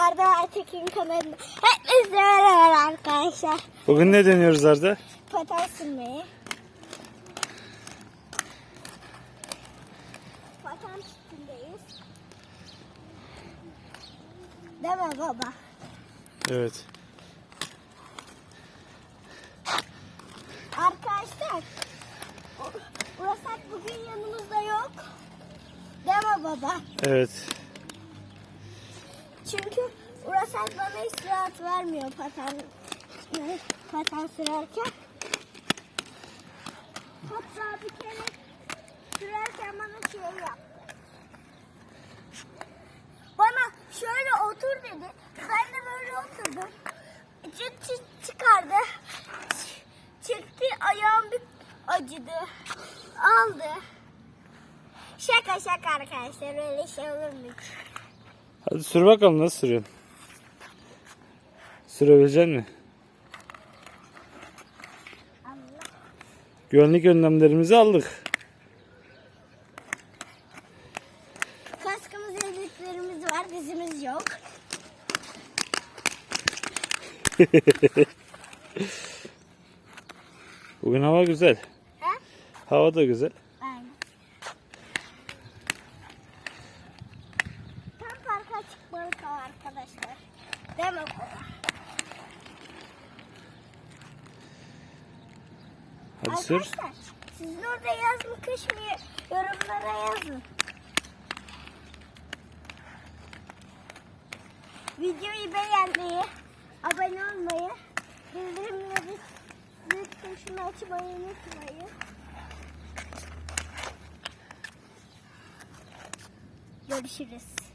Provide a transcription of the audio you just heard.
Arda Aytekin kanalına hepinize merhaba arkadaşlar. Bugün ne deniyoruz Arda? Paten sürmeyi. Paten üstündeyiz. Deme baba. Evet. Arkadaşlar. Burası bugün yanımızda yok. Deme baba. Evet. Çünkü burası bana hiç rahat vermiyor paten, paten sürerken. Hatta bir kere sürerken bana şey yaptı. Bana şöyle otur dedi. Ben de böyle oturdum. Çıt çıkardı. Ç- Çıktı ayağım bir acıdı. Aldı. Şaka şaka arkadaşlar öyle şey olur mu? Hadi sür bakalım nasıl sürüyorsun? Sürebilecek? Allah. Güvenlik önlemlerimizi aldık. Kaskımız, elbislerimiz var, dizimiz yok. Bugün hava güzel. He? Hava da güzel. Baba? Hadi sür. Arkadaşlar sizin orada yaz mı kış mı yorumlara yazın. Videoyu beğenmeyi, abone olmayı, bildirimleri zil tuşunu açmayı unutmayın. Görüşürüz.